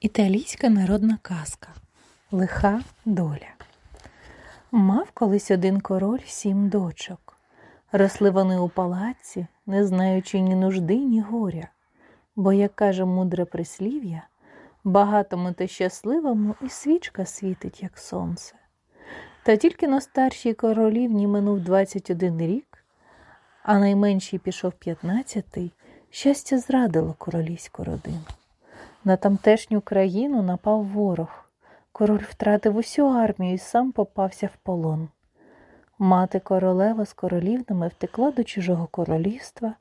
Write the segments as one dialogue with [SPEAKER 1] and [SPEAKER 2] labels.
[SPEAKER 1] Італійська народна казка Лиха доля. Мав колись один король сім дочок. Росли вони у палаці, не знаючи ні нужди, ні горя. Бо, як каже мудре прислів'я, багатому та щасливому і свічка світить, як сонце. Та тільки на старшій королівні минув 21 рік, а найменший пішов 15-й, щастя зрадило королівську родину. На тамтешню країну напав ворог. Король втратив усю армію і сам попався в полон. Мати королева з королівнами втекла до чужого королівства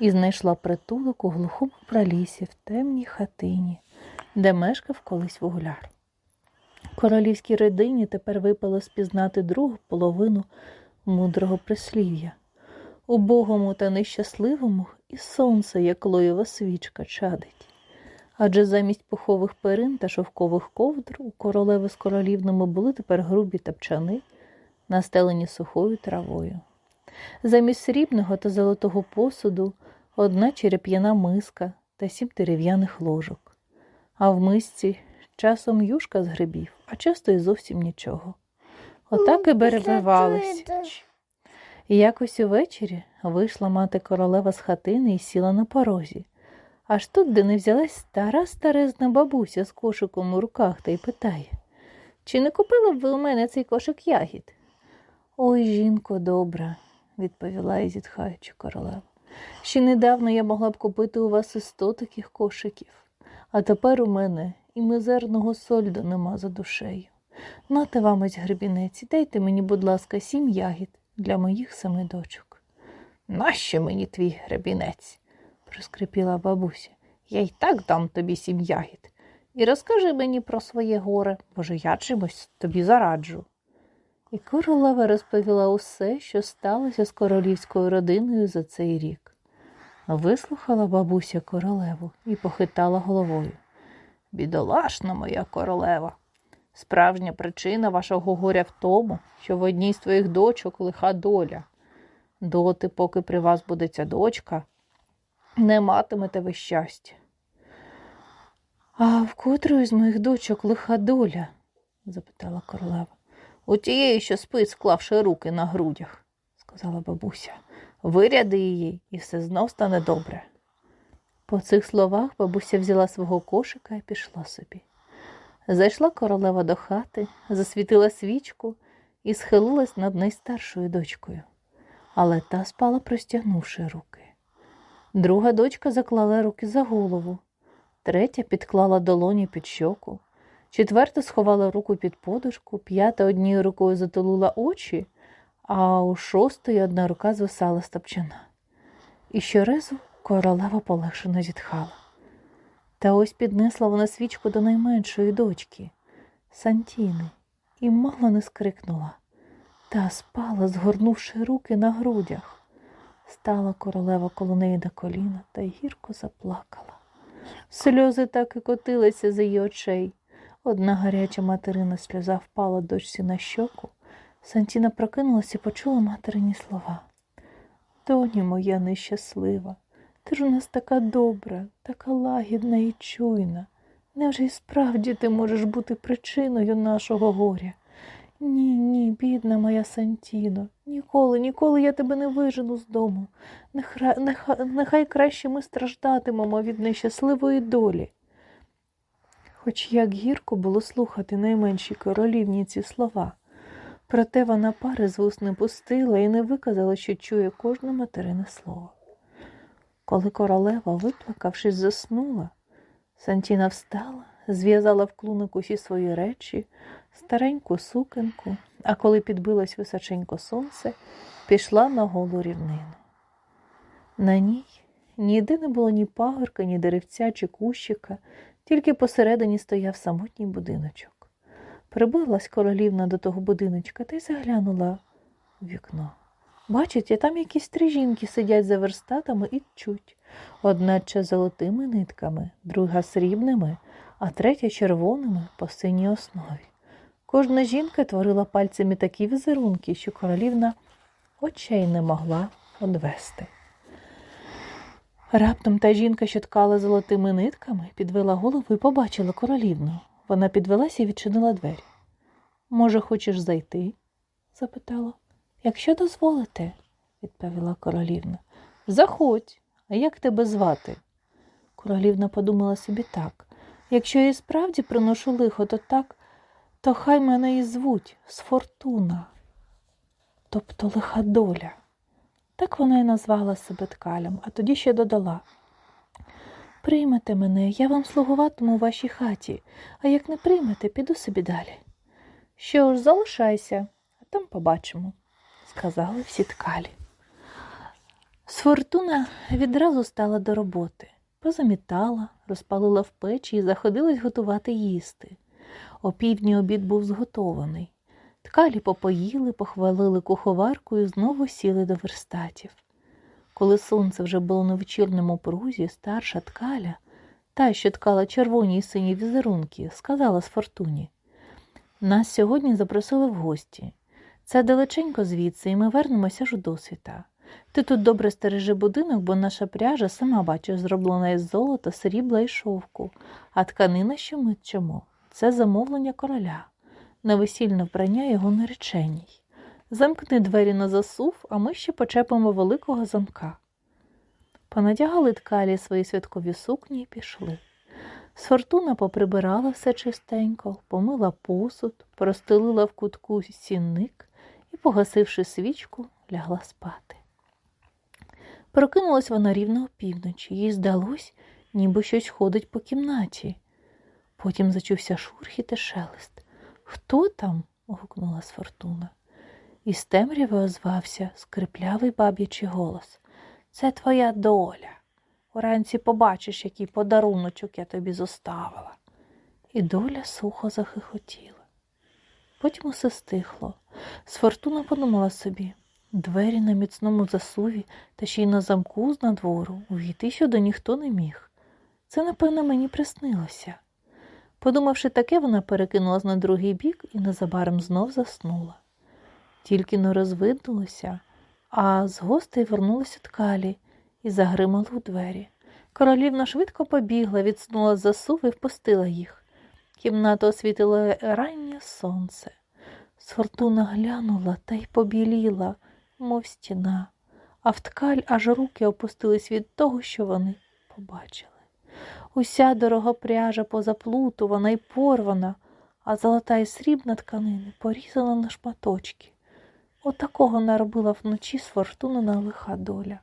[SPEAKER 1] і знайшла притулок у глухому пралісі в темній хатині, де мешкав колись вугляр. Королівській родині тепер випало спізнати другу половину мудрого прислів'я. Убогому та нещасливому і сонце, як лоєва свічка, чадить адже замість пухових перин та шовкових ковдр у королеви з королівними були тепер грубі тапчани, настелені сухою травою. Замість срібного та золотого посуду одна череп'яна миска та сім дерев'яних ложок, а в мисці часом юшка з грибів, а часто й зовсім нічого. Отак і перебивались. І якось увечері вийшла мати королева з хатини і сіла на порозі. Аж тут, де не взялась стара старезна бабуся з кошиком у руках та й питає Чи не купили б ви у мене цей кошик ягід? Ой, жінко, добра, відповіла і зітхаючи королева. Ще недавно я могла б купити у вас і сто таких кошиків, а тепер у мене і мизерного сольду нема за душею. Нате вам ось гребінець, дайте мені, будь ласка, сім ягід для моїх семи дочок. Нащо мені твій гребінець? Проскрипіла бабуся. Я й так дам тобі сім ягід. І розкажи мені про своє горе, боже я чимось тобі зараджу. І королева розповіла усе, що сталося з королівською родиною за цей рік. Вислухала бабуся королеву і похитала головою. Бідолашна моя королева. Справжня причина вашого горя в тому, що в одній з твоїх дочок лиха доля. Доти, поки при вас буде ця дочка, не матимете ви щастя. А в котрої з моїх дочок лиха доля? запитала королева. У тієї, що спить, склавши руки на грудях, сказала бабуся. Виряди її, і все знов стане добре. По цих словах бабуся взяла свого кошика і пішла собі. Зайшла королева до хати, засвітила свічку і схилилась над найстаршою дочкою, але та спала, простягнувши руки. Друга дочка заклала руки за голову, третя підклала долоні під щоку, четверта сховала руку під подушку, п'ята однією рукою затулила очі, а у шостої одна рука звисала з. І щоразу королева полегшено зітхала. Та ось піднесла вона свічку до найменшої дочки, Сантіни, і мало не скрикнула. Та спала, згорнувши руки на грудях. Стала королева коло неї на коліна та гірко заплакала. Сльози так і котилися з її очей. Одна гаряча материна сльоза впала дочці на щоку. Сантіна прокинулася і почула материні слова. Доні моя нещаслива, ти ж у нас така добра, така лагідна і чуйна. Невже й справді ти можеш бути причиною нашого горя? Ні, ні, бідна моя Сантіно, ніколи, ніколи я тебе не вижену з дому. Нехай, нехай, нехай краще ми страждатимемо від нещасливої долі. Хоч як гірко було слухати найменшій королівні ці слова, проте вона пари з вуст не пустила і не виказала, що чує кожне материне слово. Коли королева, виплакавшись, заснула, Сантіна встала, зв'язала в клуник усі свої речі стареньку сукенку, а коли підбилось височенько сонце, пішла на голу рівнину. На ній ніде не було ні пагорка, ні деревця чи кущика, тільки посередині стояв самотній будиночок. Прибилась королівна до того будиночка та й заглянула в вікно. Бачите, там якісь три жінки сидять за верстатами і чуть. Одна ще золотими нитками, друга срібними, а третя червоними по синій основі. Кожна жінка творила пальцями такі візерунки, що королівна очей не могла одвести. Раптом та жінка, що ткала золотими нитками, підвела голову і побачила королівну. Вона підвелася і відчинила двері. Може, хочеш зайти? запитала. Якщо дозволите, відповіла королівна. Заходь, а як тебе звати? Королівна подумала собі так. Якщо я справді приношу лихо, то так, то хай мене і звуть Сфортуна, тобто лиха доля. Так вона і назвала себе ткалем, а тоді ще додала. Приймете мене, я вам слугуватиму у вашій хаті, а як не приймете, піду собі далі. Що ж, залишайся, а там побачимо, сказали всі ткалі. Сфортуна відразу стала до роботи, позамітала, розпалила в печі і заходилась готувати їсти. О півдні обід був зготований. Ткалі попоїли, похвалили куховарку і знову сіли до верстатів. Коли сонце вже було на вечірньому прузі, старша ткаля, та, що ткала червоні й сині візерунки, сказала з фортуні Нас сьогодні запросили в гості. Це далеченько звідси, і ми вернемося ж у досвіта. Ти тут добре стережи будинок, бо наша пряжа, сама бачиш, зроблена із золота, срібла і шовку, а тканина, що ми тчемо, це замовлення короля, на весільне вбрання його нареченій. Замкни двері на засув, а ми ще почепимо великого замка. Понадягали ткалі свої святкові сукні і пішли. Сфортуна поприбирала все чистенько, помила посуд, простелила в кутку сінник і, погасивши свічку, лягла спати. Прокинулась вона рівно опівночі, їй здалось, ніби щось ходить по кімнаті. Потім зачувся шурхіт і шелест. Хто там? гукнула Сфортуна. Із темряви озвався скриплявий баб'ячий голос. Це твоя доля. Уранці побачиш, який подаруночок я тобі зоставила. І доля сухо захихотіла. Потім усе стихло. Сфортуна подумала собі двері на міцному засуві та ще й на замку з надвору увійти сюди ніхто не міг. Це, напевно, мені приснилося. Подумавши таке, вона перекинулась на другий бік і незабаром знов заснула. Тільки не розвиднулося, а з гостей вернулися ткалі і загримали у двері. Королівна швидко побігла, відсунула засув і впустила їх. Кімнату освітило раннє сонце. Сфортуна глянула та й побіліла, мов стіна, а в ткаль аж руки опустились від того, що вони побачили. Уся дорога пряжа позаплутувана і порвана, а золота і срібна тканини порізана на шматочки. Отакого наробила вночі сфортунена лиха доля.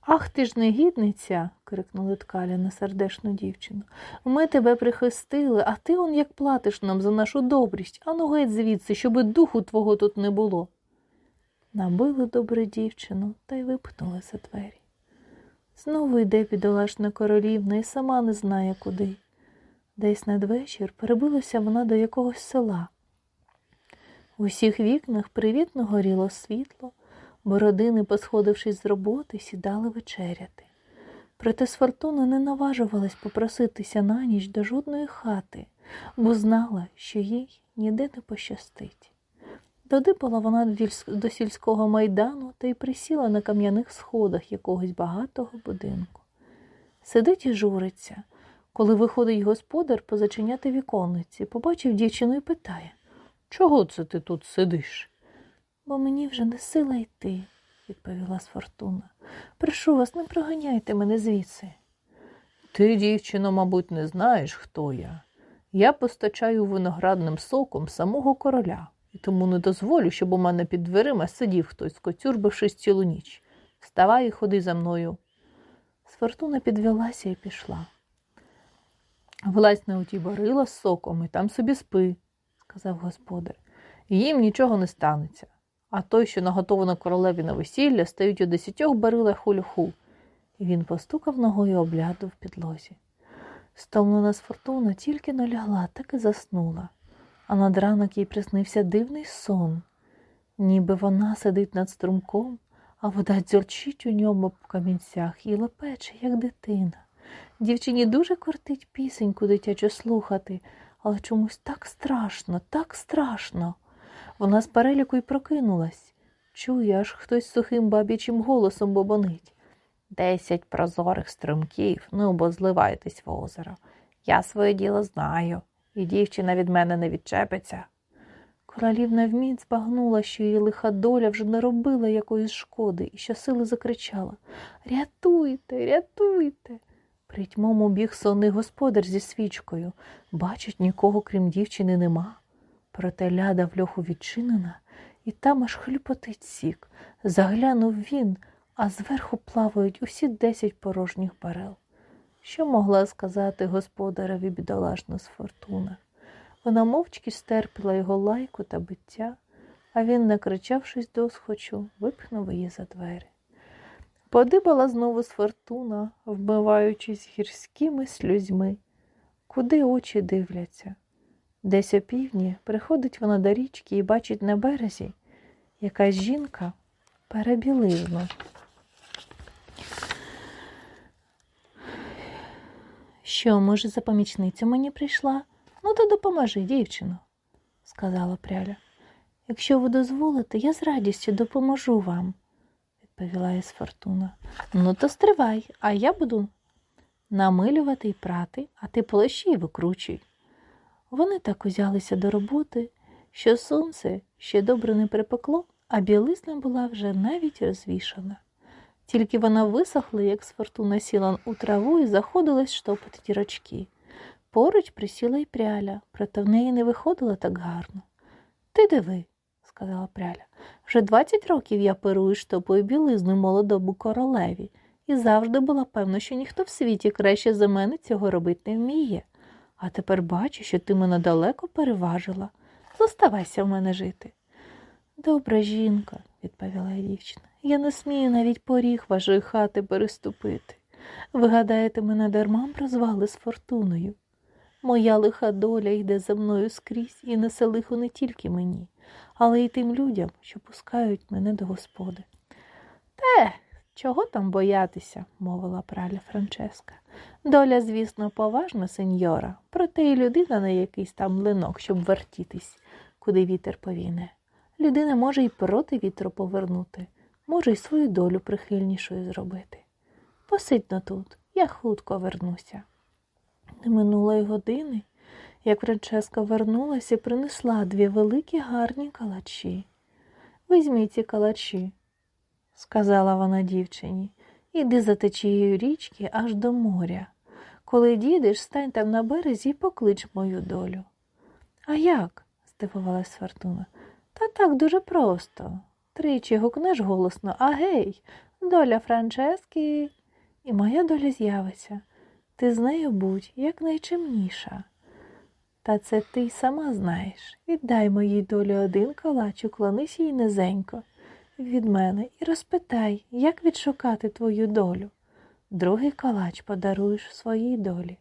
[SPEAKER 1] Ах ти ж негідниця, крикнули ткаля на сердешну дівчину. Ми тебе прихистили, а ти он як платиш нам за нашу добрість, ану геть звідси, щоби духу твого тут не було. Набили добре дівчину та й випхнули за двері. Знову йде бідолашна королівна і сама не знає куди. Десь надвечір перебилася вона до якогось села. У всіх вікнах привітно горіло світло, бо родини, посходившись з роботи, сідали вечеряти. Проте Сфортуна не наважувалась попроситися на ніч до жодної хати, бо знала, що їй ніде не пощастить. Додипала вона до сільського майдану та й присіла на кам'яних сходах якогось багатого будинку. Сидить і журиться. Коли виходить господар позачиняти віконниці, побачив дівчину і питає Чого це ти тут сидиш? Бо мені вже не сила йти, відповіла Сфортуна. Прошу вас, не проганяйте мене звідси. Ти, дівчино, мабуть, не знаєш, хто я. Я постачаю виноградним соком самого короля і тому не дозволю, щоб у мене під дверима сидів хтось, скоцюрбившись цілу ніч. Вставай і ходи за мною. Сфортуна підвелася і пішла. Влазь на оті барила з соком і там собі спи, сказав господар. Їм нічого не станеться. А той, що наготовано королеві на весілля, стають у десятьох барилах у льоху. І він постукав ногою обляду в підлозі. Стомлена з фортуна тільки налягла, так і заснула а над ранок їй приснився дивний сон, ніби вона сидить над струмком, а вода дзюрчить у ньому в камінцях і лепече, як дитина. Дівчині дуже кортить пісеньку дитячу слухати, але чомусь так страшно, так страшно. Вона з переліку й прокинулась. Чує, аж хтось сухим бабічим голосом бобонить. Десять прозорих струмків, ну бо зливайтесь в озеро. Я своє діло знаю, і дівчина від мене не відчепиться. Королівна вміть збагнула, що її лиха доля вже не робила якоїсь шкоди, і щосили закричала Рятуйте, рятуйте. Притьмом убіг сонний господар зі свічкою. Бачить, нікого, крім дівчини, нема. Проте ляда в льоху відчинена, і там аж хлюпотить сік. Заглянув він, а зверху плавають усі десять порожніх барел. Що могла сказати господареві бідолашна з фортуна? Вона мовчки стерпіла його лайку та биття, а він, накричавшись до схочу, випхнув її за двері. Подибала знову з фортуна, вбиваючись гірськими слюзьми, куди очі дивляться. Десь опівдні приходить вона до річки і бачить на березі якась жінка перебілизну. Що, може, за помічницю мені прийшла? Ну, то допоможи, дівчино, сказала пряля. Якщо ви дозволите, я з радістю допоможу вам, відповіла із фортуна. Ну, то стривай, а я буду намилювати і прати, а ти полощі й викручуй. Вони так узялися до роботи, що сонце ще добре не припекло, а білизна була вже навіть розвішана. Тільки вона висохла, як з фортуна сіла у траву і заходилась штопати дірочки. Поруч присіла й пряля, проте в неї не виходило так гарно. Ти диви, сказала пряля, вже двадцять років я перую штопою білизну молодому королеві, і завжди була певна, що ніхто в світі краще за мене цього робити не вміє. А тепер бачу, що ти мене далеко переважила. Зоставайся в мене жити. Добра жінка, відповіла дівчина. Я не смію навіть поріг вашої хати переступити. Ви гадаєте, мене дарма прозвали з фортуною. Моя лиха доля йде за мною скрізь і несе лихо не тільки мені, але й тим людям, що пускають мене до господи. Те, чого там боятися, мовила праля Франческа. Доля, звісно, поважна, сеньора, проте й людина на якийсь там млинок, щоб вертітись, куди вітер повіне. Людина може й проти вітру повернути, може й свою долю прихильнішою зробити. Посидь но тут, я хутко вернуся. Не минуло й години, як Франческа вернулася і принесла дві великі гарні калачі. Візьміть ці калачі, сказала вона дівчині, іди за течією річки аж до моря. Коли дійдеш, стань там на березі і поклич мою долю. А як? здивувалась Фортуна. Та так дуже просто. Тричі гукнеш голосно, а гей, доля Франчески, і моя доля з'явиться. Ти з нею будь якнайчимніша. Та це ти й сама знаєш. Віддай моїй долі один калач, уклонись їй низенько від мене і розпитай, як відшукати твою долю. Другий калач подаруєш своїй долі.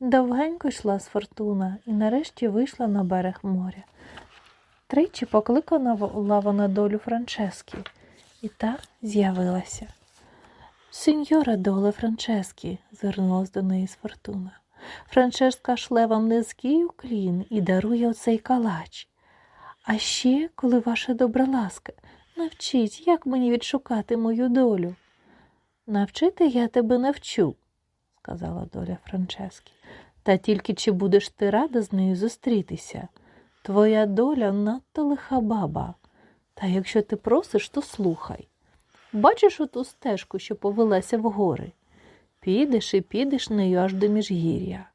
[SPEAKER 1] Довгенько йшла з фортуна і нарешті вийшла на берег моря. Тричі покликала вона долю Франчески, і та з'явилася. Сеньора доле Франчески, звернулась до неї з фортуна. Франческа шле вам низький уклін і дарує оцей калач. А ще, коли ваша добра ласка, навчіть, як мені відшукати мою долю. Навчити я тебе навчу, сказала доля Франчески. Та тільки чи будеш ти рада з нею зустрітися? Твоя доля надто лиха баба. Та якщо ти просиш, то слухай. Бачиш оту стежку, що повелася в гори? Підеш і підеш нею аж до міжгір'я.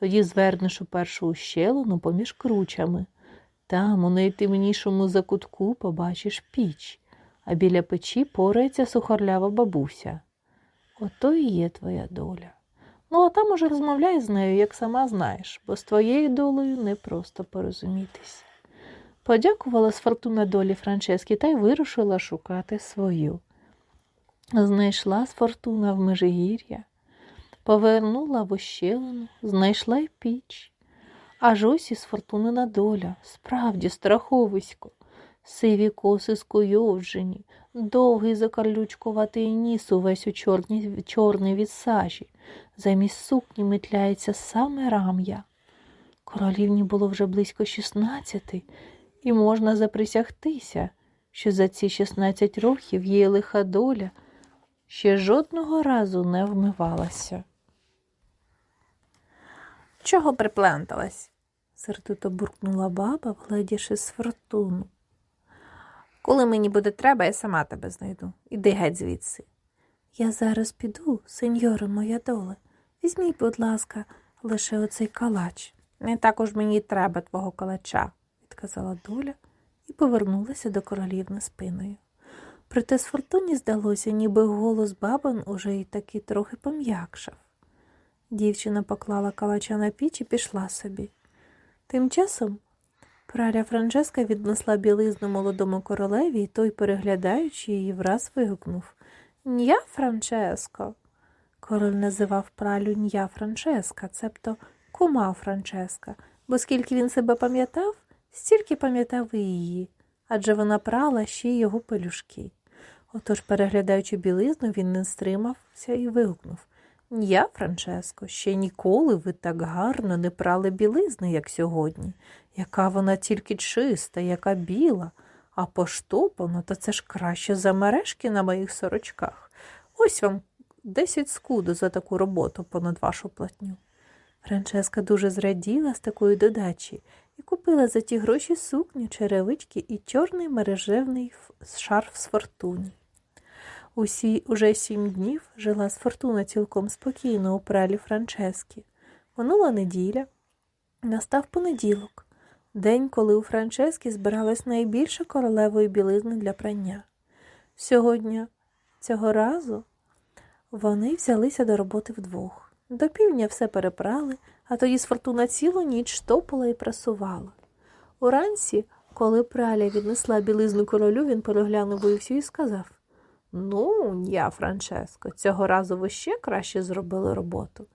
[SPEAKER 1] Тоді звернеш у першу ущелину поміж кручами. Там, у найтемнішому закутку, побачиш піч, а біля печі порається сухарлява бабуся. Ото і є твоя доля. Ну, а там уже розмовляй з нею, як сама знаєш, бо з твоєю долею не просто порозумітись. Подякувала з фортуна долі Франчески та й вирушила шукати свою. Знайшла з фортуна в межигір'я, повернула в ощелину, знайшла й піч. Аж ось із фортунина доля, справді страховисько, сиві коси скуйовджені, довгий закарлючкуватий ніс увесь у чорні, чорний від сажі, замість сукні метляється саме рам'я. Королівні було вже близько шістнадцяти, і можна заприсягтися, що за ці шістнадцять років її лиха доля ще жодного разу не вмивалася. Чого припленталась? сердито буркнула баба, вгледівши з фортуну. Коли мені буде треба, я сама тебе знайду. Іди геть звідси. Я зараз піду, сеньоре моя доле. Візьміть, будь ласка, лише оцей калач. Не також мені треба твого калача, відказала доля і повернулася до королівни спиною. Проте з фортуні здалося, ніби голос бабин уже й таки трохи пом'якшав. Дівчина поклала калача на піч і пішла собі. Тим часом праля Франческа віднесла білизну молодому королеві, і той, переглядаючи її, враз вигукнув Н'я Франческо. Король називав пралю Н'я Франческа, цебто кума Франческа, бо скільки він себе пам'ятав, стільки пам'ятав і її, адже вона прала ще й його пелюшки. Отож, переглядаючи білизну, він не стримався і вигукнув Я, Франческо, ще ніколи ви так гарно не прали білизни, як сьогодні. Яка вона тільки чиста, яка біла, а поштопана, то це ж краще за мережки на моїх сорочках. Ось вам десять скуду за таку роботу понад вашу платню. Франческа дуже зраділа з такої додачі і купила за ті гроші сукню, черевички і чорний мережевний шарф з фортуні. Усі уже сім днів жила з фортуна цілком спокійно у пралі Франчески. Минула неділя, настав понеділок, день, коли у Франчески збиралась найбільше королевої білизни для прання. Сьогодні, цього разу, вони взялися до роботи вдвох. До півдня все перепрали, а тоді з фортуна цілу ніч штопала і прасувала. Уранці, коли праля віднесла білизну королю, він переглянув її і сказав Ну, я, Франческо, цього разу ви ще краще зробили роботу.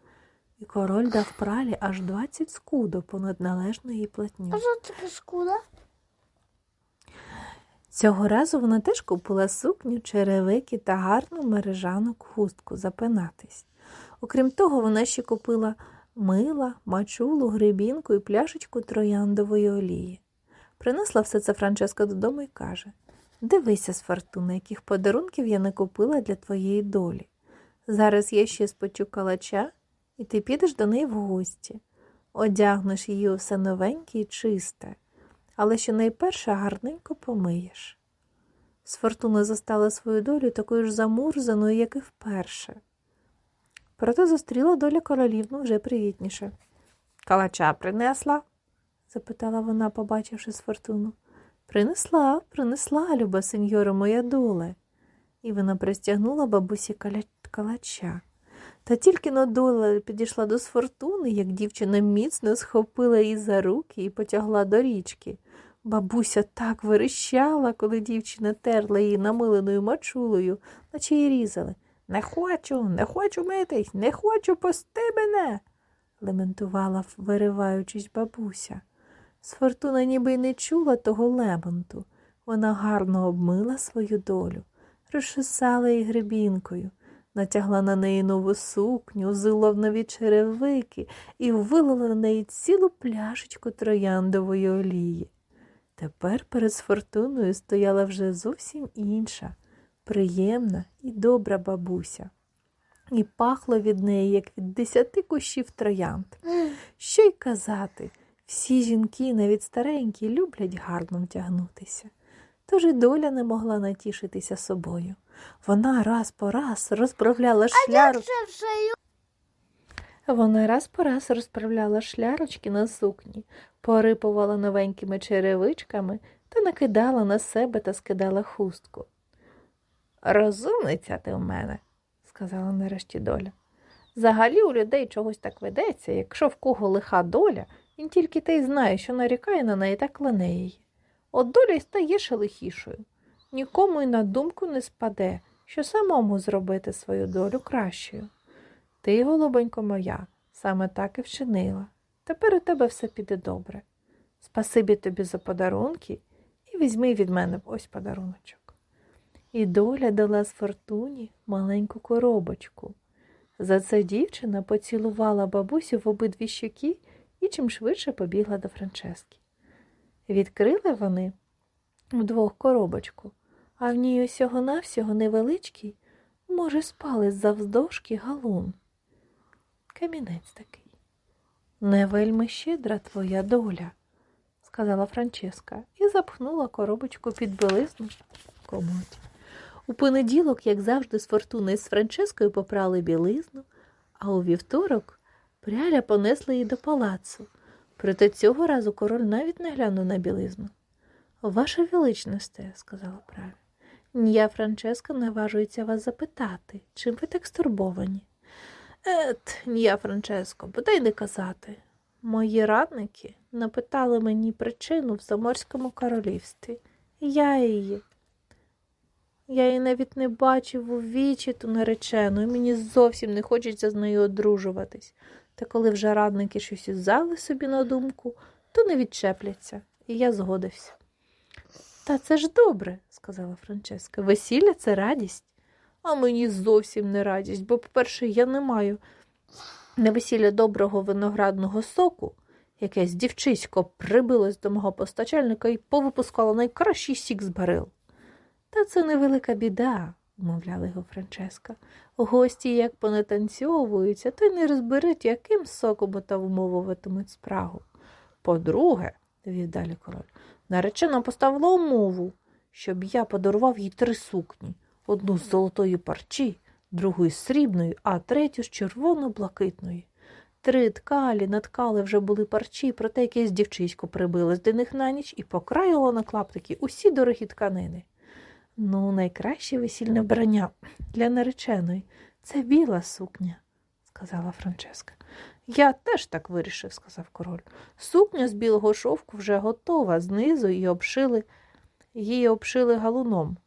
[SPEAKER 1] І король дав пралі аж двадцять скудо понад належну їй платню.
[SPEAKER 2] А що таке шкода?
[SPEAKER 1] Цього разу вона теж купила сукню, черевики та гарну мережану хустку запинатись. Окрім того, вона ще купила мила, мачулу, грибінку і пляшечку трояндової олії. Принесла все це Франческа додому і каже Дивися, з фортуни, яких подарунків я не купила для твоєї долі. Зараз я ще спочу калача, і ти підеш до неї в гості. Одягнеш її усе новеньке і чисте, але що найперше гарненько помиєш. З фортуна застала свою долю такою ж замурзаною, як і вперше. Проте зустріла доля королівну вже привітніше. Калача принесла? запитала вона, побачивши з фортуну. Принесла, принесла, люба сеньора моя доле. І вона пристягнула бабусі калача. Та тільки но доля підійшла до сфортуни, як дівчина міцно схопила її за руки і потягла до річки. Бабуся так верещала, коли дівчина терла її намиленою мачулою, наче її різали. Не хочу, не хочу митись, не хочу пусти мене, лементувала, вириваючись бабуся. Сфортуна ніби й не чула того лементу. Вона гарно обмила свою долю, розчесала її гребінкою, натягла на неї нову сукню, взула в нові черевики і вилила на неї цілу пляшечку трояндової олії. Тепер перед Сфортуною стояла вже зовсім інша, приємна і добра бабуся. І пахло від неї, як від десяти кущів троянд. Що й казати, всі жінки, навіть старенькі, люблять гарно вдягнутися. Тож і доля не могла натішитися собою. Вона раз по раз розправляла шляр... Вона раз по раз розправляла шлярочки на сукні, порипувала новенькими черевичками та накидала на себе та скидала хустку. Розумниця ти в мене, сказала нарешті доля. Взагалі у людей чогось так ведеться, якщо в кого лиха доля, він тільки те й знає, що нарікає на неї та клане її. От доля й стає ще лихішою. Нікому й на думку не спаде, що самому зробити свою долю кращою. Ти, голубонько моя, саме так і вчинила. Тепер у тебе все піде добре. Спасибі тобі за подарунки і візьми від мене ось подаруночок. І доля дала з фортуні маленьку коробочку. За це дівчина поцілувала бабусю в обидві щоки і чим швидше побігла до Франчески. Відкрили вони вдвох коробочку, а в ній усього-навсього невеличкий, Може, спали завздовжки галун. Камінець такий. Не вельми щедра твоя доля, сказала Франческа і запхнула коробочку під білизну в комоді. У понеділок, як завжди, з Фортуною з Франческою попрали білизну, а у вівторок пряля понесла її до палацу. Проте цього разу король навіть не глянув на білизну. Ваша величносте, сказала правя, я, Франческа, наважується вас запитати, чим ви так стурбовані? Ет, я, Франческо, бодай не казати. Мої радники напитали мені причину в Заморському королівстві. Я її. Я її навіть не бачив у вічі ту наречену, і мені зовсім не хочеться з нею одружуватись. Та коли вже радники щось узяли собі на думку, то не відчепляться, і я згодився. Та це ж добре, сказала Франческа. Весілля це радість. А мені зовсім не радість, бо, по-перше, я не маю на весілля доброго виноградного соку. Якесь дівчисько прибилось до мого постачальника і повипускало найкращий сік з барил. Та це невелика біда, мовляла його Франческа. Гості як понатанцьовуються, то й не розберуть, яким соком ота вмовуватимуть спрагу. По-друге, вів далі король, наречена поставила умову, щоб я подарував їй три сукні одну з золотої парчі, другу з срібної, а третю з червоно-блакитної. Три ткалі наткали вже були парчі, проте якесь дівчисько прибилось до них на ніч і покраїло на клаптики усі дорогі тканини. Ну, найкраще весільне вбрання для нареченої це біла сукня, сказала Франческа. Я теж так вирішив, сказав король. Сукня з білого шовку вже готова, знизу її обшили, її обшили галуном.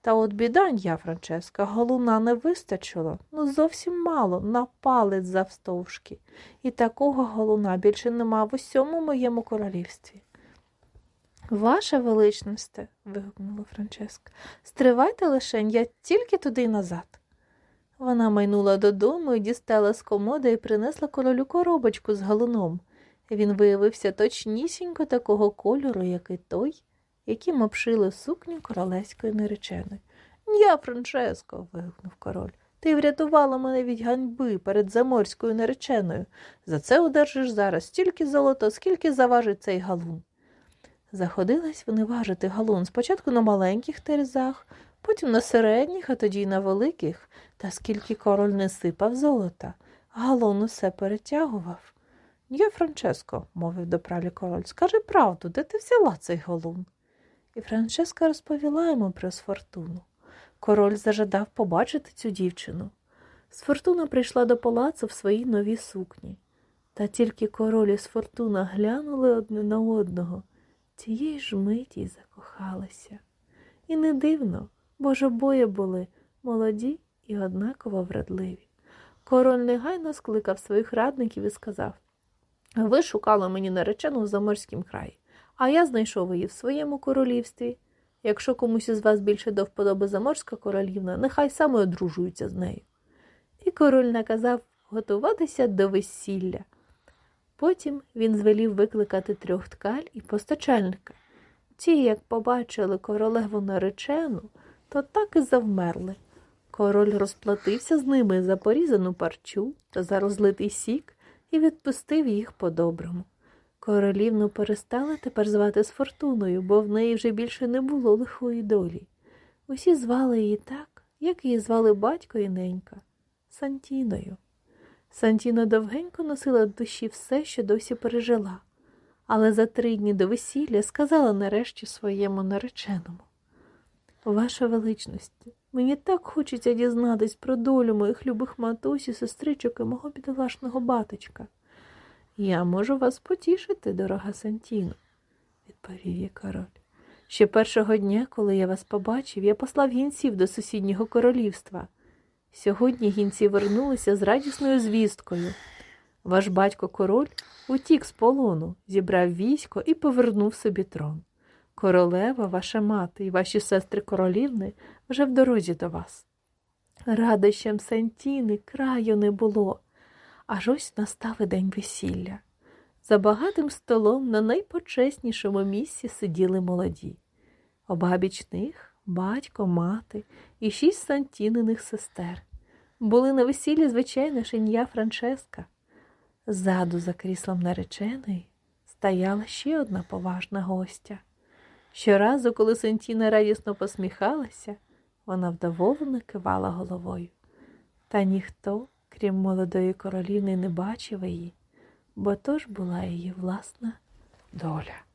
[SPEAKER 1] Та от біда, я, Франческа, галуна не вистачило, ну зовсім мало, на палець завстовшки. І такого галуна більше нема в усьому моєму королівстві. Ваша величносте, вигукнула Франческа, стривайте лишень, я тільки туди й назад. Вона майнула додому і дістала з комоди і принесла королю коробочку з галуном. Він виявився точнісінько такого кольору, як і той, яким обшили сукню королевської нареченої. Я, Франческо, вигукнув король. Ти врятувала мене від ганьби перед заморською нареченою. За це одержиш зараз стільки золота, скільки заважить цей галун. Заходилась вони важити галун спочатку на маленьких терезах, потім на середніх, а тоді й на великих, та скільки король не сипав золота, галун усе перетягував. Я, Франческо, мовив до пралі король, скажи правду, де ти взяла цей галун? І Франческа розповіла йому про Сфортуну. Король зажадав побачити цю дівчину. Сфортуна прийшла до палацу в своїй новій сукні. Та тільки король і Сфортуна глянули одне на одного, тієї ж миті закохалися. І не дивно, бо ж обоє були молоді і однаково вродливі. Король негайно скликав своїх радників і сказав Ви шукали мені наречену в Заморськім краї, а я знайшов її в своєму королівстві. Якщо комусь із вас більше до вподоби заморська королівна, нехай саме одружуються з нею. І король наказав готуватися до весілля. Потім він звелів викликати трьох ткаль і постачальника. Ті, як побачили королеву наречену, то так і завмерли. Король розплатився з ними за порізану парчу та за розлитий сік і відпустив їх по-доброму. Королівну перестали тепер звати з фортуною, бо в неї вже більше не було лихої долі. Усі звали її так, як її звали батько і ненька Сантіною. Сантіна довгенько носила в душі все, що досі пережила, але за три дні до весілля сказала нарешті своєму нареченому. Ваша величність, мені так хочеться дізнатись про долю моїх любих матусі, сестричок і мого бідолашного батечка. Я можу вас потішити, дорога Сантіно, відповів їй король. Ще першого дня, коли я вас побачив, я послав гінців до сусіднього королівства. Сьогодні гінці вернулися з радісною звісткою. Ваш батько король утік з полону, зібрав військо і повернув собі трон. Королева, ваша мати і ваші сестри королівни вже в дорозі до вас. Радощам Сантіни краю не було, аж ось настав і день весілля. За багатим столом на найпочеснішому місці сиділи молоді. Обабіч них батько, мати і шість Сантіниних сестер. Були на весіллі, звичайно, шин'я Франческа. Ззаду за кріслом нареченої стояла ще одна поважна гостя. Щоразу, коли Сантіна радісно посміхалася, вона вдоволено кивала головою. Та ніхто, крім молодої королівни, не бачив її, бо то ж була її власна доля.